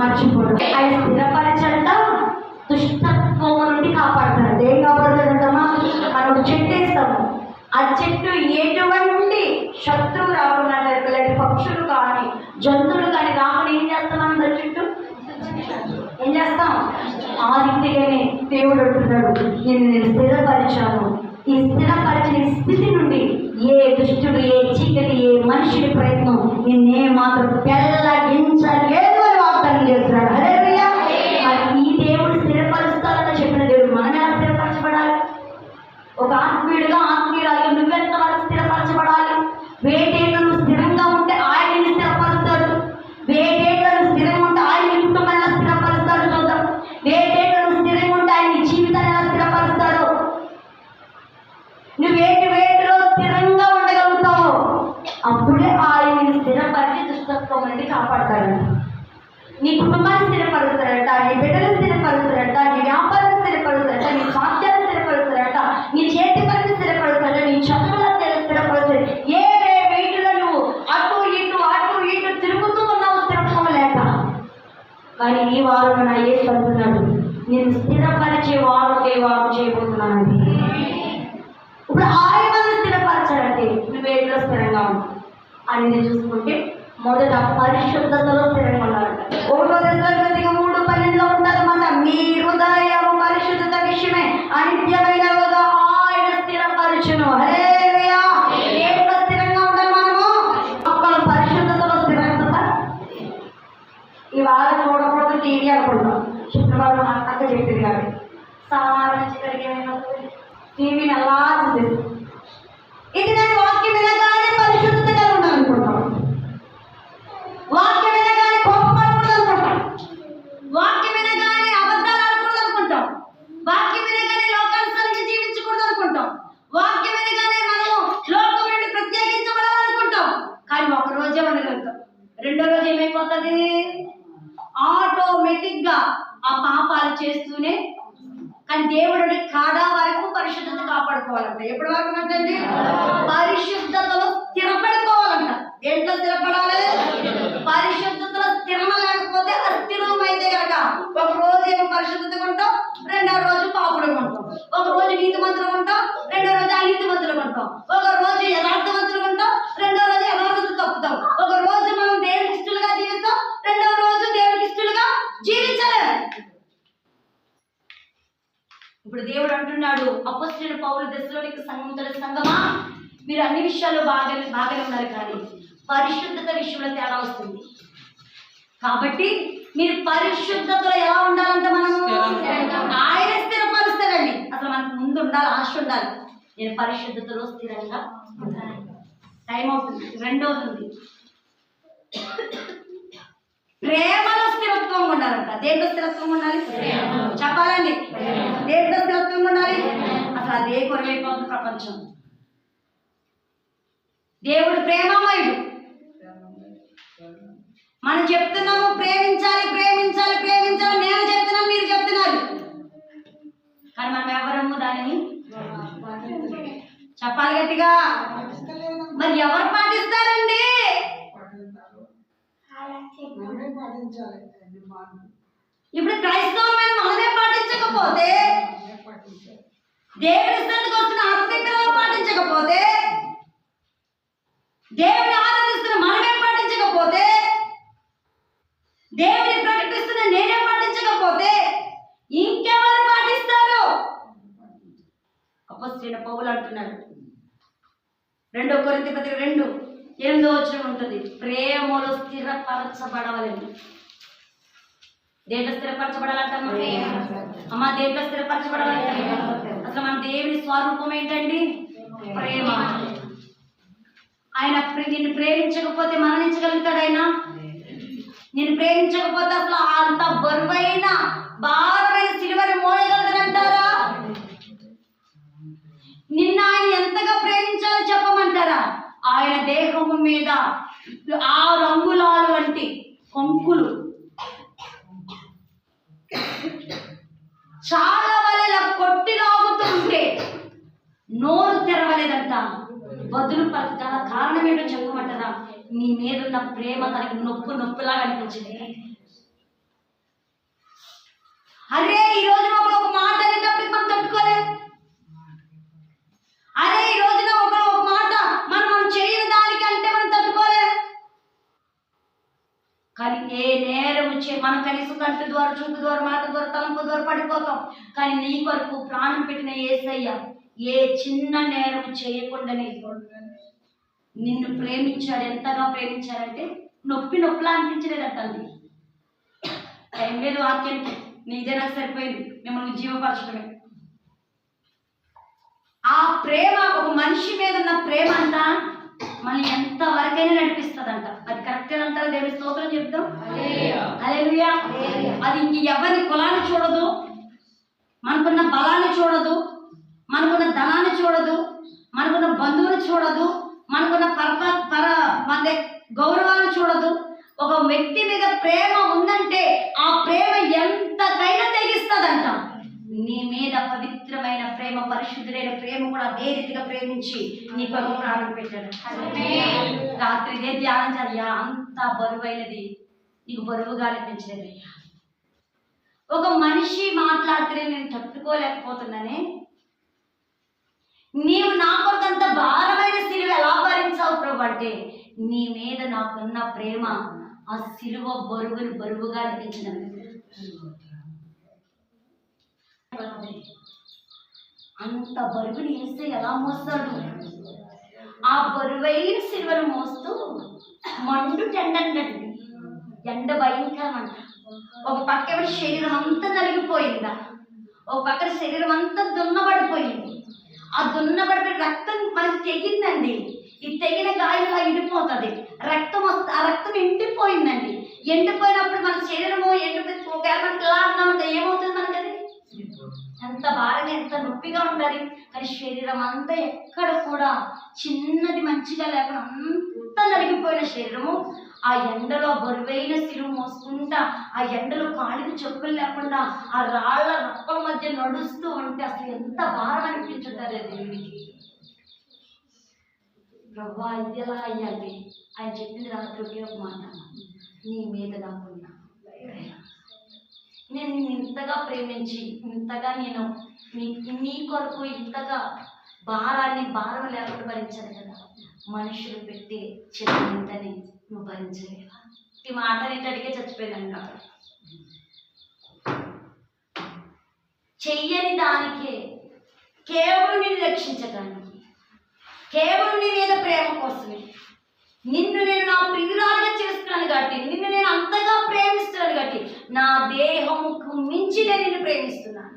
మర్చిపోడు ఆయన స్థిరపరచంట దుష్టత్వం నుండి కాపాడుతాడు. ఏం కాపాడుతాడంటమా మనం చెట్టు వేస్తాము ఆ చెట్టు ఎటువంటి శత్రువు రాకుండా లేకపోతే పక్షులు కానీ జంతువులు కానీ రాకుండా ఏం చేస్తున్నాం మనం దాని చుట్టూ? ఏం చేస్తాం? ఆ రీతిగానే దేవుడు అంటున్నాడు నేను నేను స్థిరపరిచాను. ఈ స్థిరపరిచిన స్థితి నుండి ఏ దుష్టుడు ఏ చీకటి ఏ మనుషుడి ప్రయత్నం నిన్నే మాత్రం పెళ్ళగించలేదు చేస్తున్నాడు. అదే ఈ దేవుడు స్థిరపరుస్తాడని చెప్పిన దేవుడు మనమే స్థిరపరచబడాలి. ఒక ఆత్మీయుడిగా ఆత్మీయురాలు నువ్వెంత వరకు స్థిరపరచబడాలి? వేటేటలు స్థిరంగా ఉంటే ఆయన నిన్ను స్థిరపరుస్తాడు. వేటేటలు స్థిరంగా ఉంటే ఆయన నీ కుటుంబాన్ని ఎలా స్థిరపరుస్తాడు చూద్దాం. వేటేటలు స్థిరంగా ఉంటే ఆయన జీవితాన్ని ఎలా స్థిరపరుస్తాడు? నువ్వు వేటి వేటిలో స్థిరంగా ఉండగలుగుతావు అప్పుడే ఆయన స్థిరపరిచి దుష్టత్వం నుండి కాపాడతాడు. నీ కుటుంబాన్ని స్థిరపరుస్తారట నీ బిడ్డలు స్థిరపరుస్తారట నీ వ్యాపారం స్థిరపరుస్తారట నీ స్వాస్థ్యాన్ని స్థిరపరుస్తారట నీ చేతి పని స్థిరపరుస్తారట నీ చదువుల స్థిరపరుస్తారు ఏ ఏ వీటిలో నువ్వు అటు ఇటు అటు ఇటు తిరుగుతూ ఉన్నావు స్థిరత్వం లేక కానీ ఈ వారం నా ఏ అంటున్నాడు నేను స్థిరపరిచే వారుకే వారు చేయబోతున్నాను ఇప్పుడు ఆయన స్థిరపరచాలంటే నువ్వు వేటిలో స్థిరంగా ఉన్నావు? అనేది చూసుకుంటే మొదట పరిశుద్ధతలో స్థిరంగా ఒకటో దశలో మూడు పన్నెండులో ఉంటుందన్నమాట మీ హృదయం పరిశుద్ధత విషయమే. అనిత్యమైనవిగా ఆయన స్థిరపరచును. స్థిరంగా ఉండాలి మనము? ఒక్కల పరిశుద్ధతలో స్థిరంగా ఈ వారం చూడకూడదు టీవీ అనుకుంటాం శుక్రవారం అక్క చెప్పింది కాబట్టి. సోమవారం నుంచి టీవీని ఎలా చూసేది ఇది నేను వాక్యం వినగానే పరిశుద్ధత కలిగి ఉండాలనుకుంటాం వాక్యం వినగానే కోపపడకూడదు అనుకుంటాం వాక్యం వినగానే అబద్ధాలు ఆడకూడదు అనుకుంటాం వాక్యం వినగానే లోకానుసరించి జీవించకూడదు అనుకుంటాం వాక్యం వినగానే మనము లోకం నుండి ప్రత్యేకించబడాలనుకుంటాం కానీ ఒక రోజే ఉండగలుగుతాం రెండో రోజు ఏమైపోతుంది ఆటోమేటిక్గా ఆ పాపాలు చేస్తూనే కానీ దేవుడు కాడా వరకు పరిశుద్ధత కాపాడుకోవాలంట ఎప్పటి వరకు అంటే పరిశుద్ధతలో స్థిరపడిపోవాలంట దేంట్లో స్థిరపడాలి పరిశుద్ధతలో స్థిరమ లేకపోతే అస్థిరం అయితే కనుక ఒక రోజు ఏమో పరిశుద్ధత ఉంటాం రెండో రోజు పాపుడు ఉంటాం ఒక రోజు నీతి మంత్రం ఉంటాం రెండో రోజు అనీతి మంత్రులు ఉంటాం ఒక రోజు యథార్థవంతులు ఉంటాం రెండో రోజు యథార్థత తప్పుతాం. ఒక రోజు మనం దేవునికి ఇష్టలుగా జీవిస్తాం రెండో రోజు దేవునికి ఇష్టలుగా జీవించలేము ఇప్పుడు దేవుడు అంటున్నాడు అపస్తుల పౌరు దశలోనికి సంఘం తల సంఘమా? మీరు అన్ని విషయాల్లో బాగా బాగానే ఉన్నారు కానీ పరిశుద్ధత విషయంలో తేడా వస్తుంది. కాబట్టి మీరు పరిశుద్ధతలో ఎలా ఉండాలంట మనము. ఆయన స్థిరపరుస్తాడండి. అసలు మనకు ముందు ఉండాలి ఆశ ఉండాలి. నేను పరిశుద్ధతలో స్థిరంగా టైం అవుతుంది. రెండవది ప్రేమలో స్థిరత్వం ఉండాలంట. దేంట్లో స్థిరత్వం ఉండాలి. చెప్పాలండి. దేంట్లో స్థిరత్వం ఉండాలి? అసలు అదే కొరవైపోతుంది ప్రపంచం. దేవుడు ప్రేమమయుడు. మనం చెప్తున్నాము ప్రేమించాలి ప్రేమించాలి ప్రేమించాలి. నేను చెప్తున్నాను మీరు చెప్తున్నారు. కానీ మనం ఎవరము దానిని చెప్పాలి గట్టిగా. మరి ఎవరు పాటిస్తారండి? ఇప్పుడు క్రైస్తవమైన మనమే పాటించకపోతే దేవుడి స్థానికి వస్తున్న ఆత్మీయతలో పాటించకపోతే దేవుని ఆరాధిస్తున్న మనమే పాటించకపోతే దేవుని ప్రకటిస్తున్న నేనే పాటించకపోతే ఇంకెవరు పాటిస్తారు? అపస్త్రీన పౌలు అంటున్నారు రెండో కొరింత పత్రిక రెండు. ఎనిమిదో వచ్చిన ఉంటుంది. ప్రేమలో స్థిరపరచబడవలేము. దేంట్లో స్థిరపరచబడాలంటమ్మా? అమ్మ దేంట్లో స్థిరపరచబడాలంటే అసలు మన దేవుని స్వరూపం ఏంటండి? ప్రేమ. ఆయన నిన్ను ప్రేమించకపోతే మరణించగలుగుతాడు ఆయన? నేను ప్రేమించకపోతే అసలు అంత బరువైన భారమైన సిలువని మోయగలదంటారా నిన్న ఆయన ఎంతగా ప్రేమించాలో చెప్పమంటారా? ఆయన దేహము మీద ఆ రంగులాలు వంటి కొంకులు. చాలా వలెలా కొట్టి లాగుతూ ఉంటే నోరు తెరవలేదంట వదులు పలకాల కారణం ఏంటో చెప్పమంటారా? నీ మీద ఉన్న ప్రేమ తనకి నొప్పు నొప్పిలాగా అనిపించింది. అరే ఈ రోజున ఒకడు ఒక మాట అనేటప్పటికి మనం తట్టుకోలే. అరే ఈ రోజున ఒకడు ఒక మాట మనం మనం చేయని దానికంటే మనం తట్టుకోలే. కానీ ఏ నేరం వచ్చే మనం కనీసం కంటి ద్వారా చూపు ద్వారా మాట ద్వారా తలంపు ద్వారా పడిపోతాం. కానీ నీ కొరకు ప్రాణం పెట్టిన ఏసయ్య ఏ చిన్న నేరం చేయకుండానే నిన్ను ప్రేమించాడు. ఎంతగా ప్రేమించాడంటే నొప్పి నొప్పిలా అనిపించలేదంట అది టైం లేదు వాక్యానికి నీదే నాకు సరిపోయింది. మిమ్మల్ని జీవపరచడమే. ఆ ప్రేమ ఒక మనిషి మీద ఉన్న ప్రేమ అంట. మనల్ని ఎంత వరకైనా నడిపిస్తుందంట. అది కరెక్ట్ అంటారు దేవుని స్తోత్రం చెప్తాం? హల్లెలూయా. అది ఇంక ఎవరి కులాన్ని చూడదు. మనకున్న బలాన్ని చూడదు. మనకున్న ధనాన్ని చూడదు. మనకున్న బంధువుని చూడదు. మనకున్న పరప పర మన గౌరవాన్ని చూడదు ఒక వ్యక్తి మీద ప్రేమ ఉందంటే ఆ ప్రేమ ఎంతకైనా తెగిస్తుందంట. నీ మీద పవిత్రమైన ప్రేమ పరిశుద్ధులైన ప్రేమ కూడా అదే రీతిగా ప్రేమించి నీ కొరకు ప్రాణం పెట్టాడు. రాత్రి ఇదే ధ్యానం చదివా అంత బరువైనది. నీకు బరువుగా అనిపించలేదయ్యా ఒక మనిషి మాట్లాడితే నేను తట్టుకోలేకపోతున్నానే. నీవు నా కొరకంత భారమైన సిలువ ఎలా భరించావు ప్రభు అంటే నీ మీద నాకున్న ప్రేమ ఆ సిలువ బరువును బరువుగా అనిపించిన అంత బరువుని వేస్తే ఎలా మోస్తాడు? ఆ బరువైన సిలువను మోస్తూ మండు టెండండి ఎండ భయంకరం అంట ఒక పక్క శరీరం అంతా నలిగిపోయిందా? ఒక పక్కన శరీరం అంతా దున్నబడిపోయింది. ఆ దున్నబడిపోయి రక్తం మనకి తెగిందండి. ఈ తెగిన గాయంలా ఎండిపోతుంది రక్తం వస్త ఆ రక్తం ఎండిపోయిందండి. ఎండిపోయినప్పుడు మన శరీరము ఎండిపోయి ఒకవేళ మనకి ఇలా అన్నామంటే. ఏమవుతుంది మనకి అది ఎంత బాగా ఎంత నొప్పిగా ఉండాలి కానీ శరీరం అంతా ఎక్కడ కూడా చిన్నది మంచిగా లేకుండా అంతా నలిగిపోయిన శరీరము ఆ ఎండలో బరువైన సిలువ మోసుకుంటా ఆ ఎండలో కాలికి చెప్పులు లేకుండా ఆ రాళ్ళ రప్పల మధ్య నడుస్తూ ఉంటే అసలు ఎంత భారం అనిపించుంటారే దేవుడికి? ప్రభా ఇది ఎలా అయ్యాలి. ఆయన చెప్పింది రాత్రి ఒకే ఒక మాట. నీ మీద నాకున్నా నేను నిన్ను ఇంతగా ప్రేమించి ఇంతగా నేను నీ నీ కొరకు ఇంతగా భారాన్ని భారం లేకుండా భరించాను కదా. మనుషులు పెట్టి చిన్నని నువ్వు భరించలేవా ఈ మాట అడిగే చచ్చిపోయిందంట చెయ్యని దానికే కేవలం నిన్ను రక్షించడానికి కేవలం నీ మీద ప్రేమ కోసమే. నిన్ను నేను నా ప్రియురాలుగా చేస్తున్నాను కాబట్టి నిన్ను నేను అంతగా ప్రేమిస్తున్నాను కాబట్టి నా దేహముకు మించి నేను నిన్ను ప్రేమిస్తున్నాను.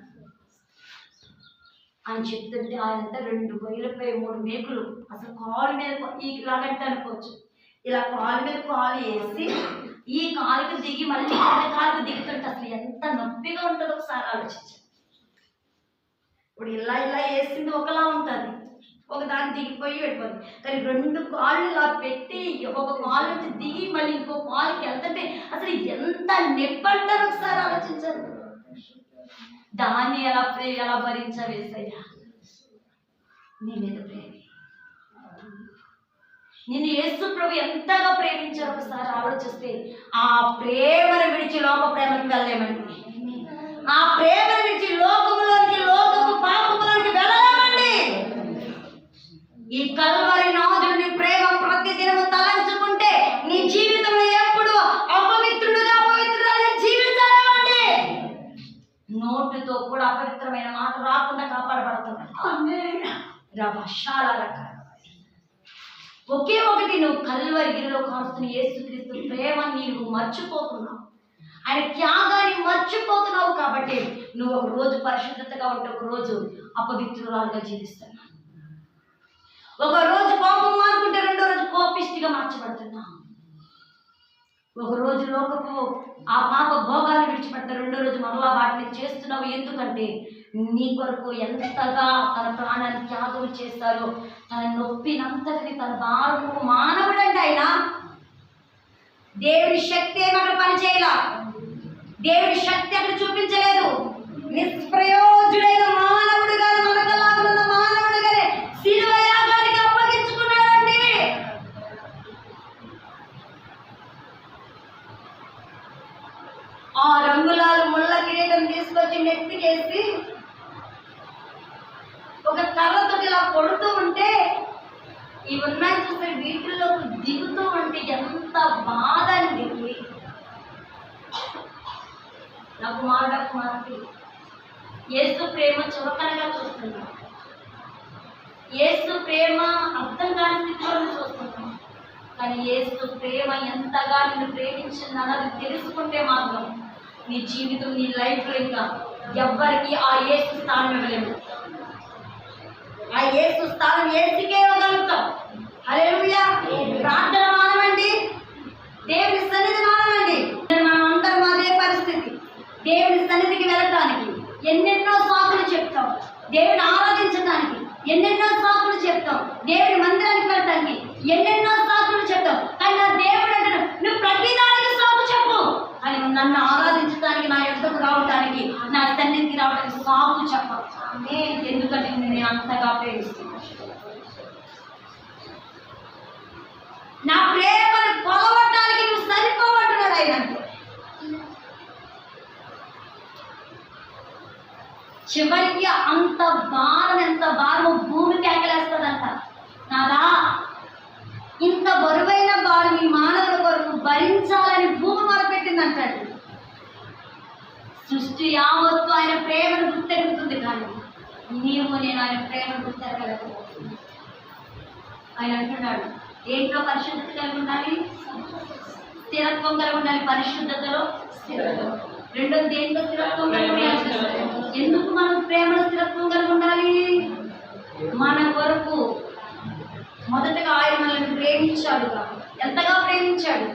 అని చెప్తుంటే ఆయనంతా రెండు వేలపై మూడు మేకులు అసలు కాలు మీద ఈ ఇలాగంటే అనుకోవచ్చు. ఇలా కాలు మీద కాలు వేసి ఈ కాలుకి దిగి మళ్ళీ కింద కాలుకి దిగుతుంటే అసలు ఎంత నొప్పిగా ఉంటుందో ఒకసారి ఆలోచించండి. ఇప్పుడు ఇలా ఇలా వేసింది ఒకలా ఉంటుంది. ఒక దాన్ని దిగిపోయి వెళ్ళిపోతుంది కానీ రెండు కాళ్ళు ఇలా పెట్టి ఒక కాలు నుంచి దిగి మళ్ళీ ఇంకో కాలుకి వెళ్తుంటే అసలు ఎంత నొప్పి ఒకసారి ఆలోచించండి. దాన్ని ఎలా ఎలా భరించవేసయ్యా? నీ మీద ప్రేమ. నిన్ను యేసు ప్రభు ఎంతగా ప్రేమించారు ఒకసారి ఆలోచిస్తే ఆ ప్రేమను విడిచి లోక ప్రేమకి వెళ్ళలేమండి. ఆ ప్రేమను విడిచి లోకములోనికి లోకము పాపములోనికి వెళ్ళలేమండి. ఈ కల్వరి నాదుని ప్రేమ ప్రతి దినము తలంచుకుంటే నీ జీవితంలో ఎప్పుడు అపవిత్రుడుగా పవిత్రుడుగా జీవించలేమండి. నోటితో కూడా అపవిత్రమైన మాట రాకుండా కాపాడబడుతున్నాడు. రభశాల రకాల ఒకే ఒకటి నువ్వు కల్వరిగిరిలో కాస్తున్న యేసుక్రీస్తు ప్రేమ నీవు మర్చిపోతున్నావు. ఆయన త్యాగాన్ని మర్చిపోతున్నావు కాబట్టి నువ్వు ఒక రోజు పరిశుద్ధతగా ఉంటే ఒక రోజు అపవిత్రురాలుగా జీవిస్తున్నావు. ఒక రోజు కోపం మానుకుంటే రెండో రోజు కోపిష్టిగా మార్చబడుతున్నావు. ఒక రోజు లోకపు ఆ పాప భోగాలు విడిచిపెట్టిన రెండో రోజు మరలా వాటిని చేస్తున్నావు. ఎందుకంటే నీ కొరకు ఎంతగా తన ప్రాణాన్ని త్యాగం చేస్తారో తన నొప్పినంతటిని తన బాధకు మానవుడండి ఆయన. దేవుడి శక్తి ఏమక్కడ పనిచేయాల? దేవుడి శక్తి అక్కడ చూపించలేదు. నిష్ప్రయోజుడైన మానవుడుగా మనకలాగున్న మానవుడుగానే శిలువ యాగానికి అప్పగించుకున్నాడండి. ఆ రంగులాలు ముళ్ళ కిరీటం తీసుకొచ్చి నెత్తికేసి కర్రతో ఇలా కొడుతూ ఉంటే ఇవి ఉన్నాయి చూస్తే వీటిల్లో దిగుతూ ఉంటే ఎంత బాధ అండి నా కుమారుడ కుమార్తె యేసు ప్రేమ చురకనగా చూస్తున్నాం. యేసు ప్రేమ అర్థం కాని స్థితిలో చూస్తున్నాం. కానీ యేసు ప్రేమ ఎంతగా నిన్ను ప్రేమించిందన్నది తెలుసుకుంటే మాత్రం నీ జీవితం నీ లైఫ్లో ఇంకా ఎవ్వరికి ఆ ఏసు స్థానం ఇవ్వలేము. ఆ ఏసు స్థానం ఏసుకే ఇవ్వగలుగుతాం హల్లెలూయా. ప్రార్థన మానవండి దేవుని సన్నిధి మానవండి మనం అందరం అదే పరిస్థితి. దేవుని సన్నిధికి వెళ్ళటానికి ఎన్నెన్నో సాకులు చెప్తాం. దేవుని ఆరాధించడానికి ఎన్నెన్నో సాకులు చెప్తాం. దేవుని మందిరానికి వెళ్ళటానికి ఎన్నెన్నో సాకులు చెప్తాం. కానీ నా దేవుడు అంటాడు నువ్వు ప్రతిదానికి సాకు చెప్పు. అని నన్ను ఆరాధించడానికి నా యొక్కకు రావటానికి నా సన్నిధికి రావడానికి సాకు చెప్పాలి ఎందుకంటే నేను అంతగా ప్రేమిస్తున్నాను నా ప్రేమను పొగబట్టడానికి నువ్వు సరిపోబట్టున్నాడు ఆయన చివరికి అంత భారం ఎంత భారము భూమికి ఎక్కలేస్తుందంట నాదా ఇంత బరువైన భారం ఈ మానవుల కొరకు భరించాలని భూమి మొరపెట్టిందంటాడు. సృష్టి యావత్తు ఆయన ప్రేమను గుర్తెరుగుతుంది కానీ నీవు నేను ఆయన ప్రేమను గుర్తెరగలేకపోతున్నాను ఆయన అంటున్నాడు ఏంట్లో పరిశుద్ధత కలిగి ఉండాలి? స్థిరత్వం కలిగి ఉండాలి పరిశుద్ధతలో? స్థిరత్వం. రెండోది దేంట్లో స్థిరత్వం కలిగి ఉండాలి? ఎందుకు మనం ప్రేమలో స్థిరత్వం కలిగి ఉండాలి? మన కొరకు మొదటగా ఆయన మనల్ని ప్రేమించాడు ఎంతగా ప్రేమించాడు?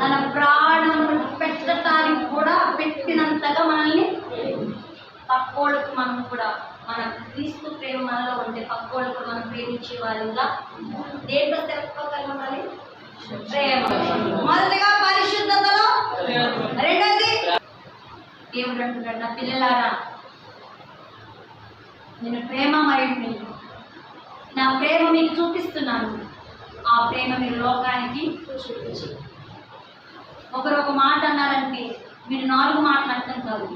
తన ప్రాణమును పెట్టడానికి కూడా పెట్టినంతగా కూడా మనం క్రీస్తు ప్రేమ మనలో ఉంటే కూడా మనం ప్రేమించే వారుగా దేంట్లో స్థిరత్వం కలిగి ప్రేమ. మొదటగా పరిశుద్ధతలో. రెండోది దేవుడు అంటున్నాడు నా పిల్లలారా నేను ప్రేమమయుడిని. నా ప్రేమ మీకు చూపిస్తున్నాను. ఆ ప్రేమ మీరు లోకానికి చూపించి. ఒకరు ఒక మాట అన్నారంటే మీరు నాలుగు మాటలు అర్థం కాదు.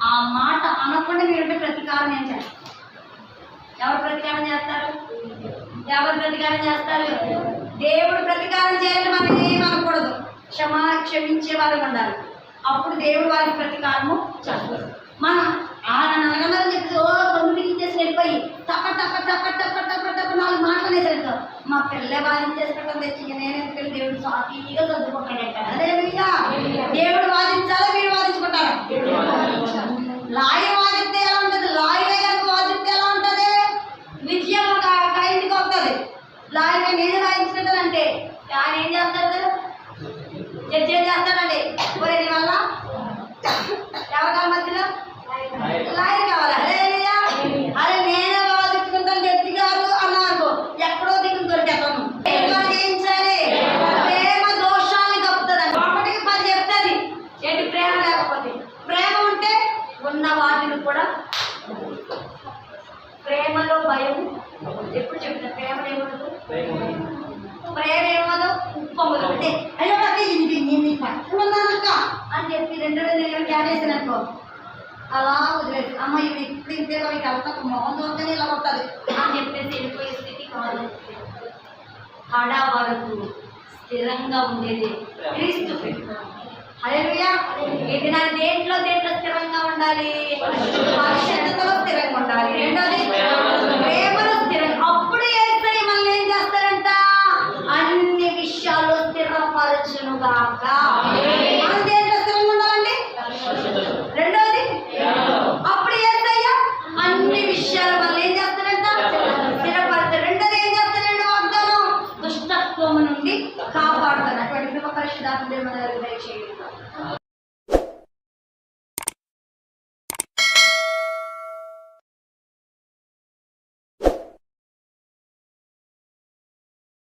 ఆ మాట అనకుండా మీరు ప్రతీకారం ఏం చేస్తారు ఎవరు ప్రతీకారం చేస్తారు? ఎవరు ప్రతీకారం చేస్తారు? దేవుడు ప్రతీకారం చేయాలి మనం ఏం అనకూడదు. క్షమా క్షమించే వారు ఉండాలి. అప్పుడు దేవుడు వారికి ప్రతీకారము చేస్తారు. మనం ఆయన నలగలని చెప్పి ఓ రెండు చేసి వెళ్ళిపోయి టప టప టప టప టప టప నాలుగు మాటలు అనేసరికి మా పిల్ల వాదించేసుకోవడం తెచ్చి నేను ఎందుకంటే దేవుడు సాఫీగా చదువుకుంటాడట? అదేవిధంగా దేవుడు వాదించాలా మీరు వాదించుకుంటారా 来哟 ఎప్పుడు చెప్తా ప్రేమ ఏమనదు ప్రేమ ఏమదో ఉప్పమ్మదు అంటే అయ్యో నాకు ఇది నేను పట్టుకున్నానక్క అని చెప్పి రెండు రెండు నేను క్యారేసాననుకో అలా వదిలేదు అమ్మ ఇవి ఇప్పుడు ఇంతే ఇక అంతా మొహం చూస్తేనే ఇలా ఉంటుంది. అని చెప్పేసి వెళ్ళిపోయే స్థితి కాదు. కడ వరకు స్థిరంగా ఉండేది క్రీస్తు ఇది నా దేంట్లో దేంట్లో స్థిరంగా ఉండాలి? స్థిరంగా ఉండాలి. రెండోది ప్రేమలో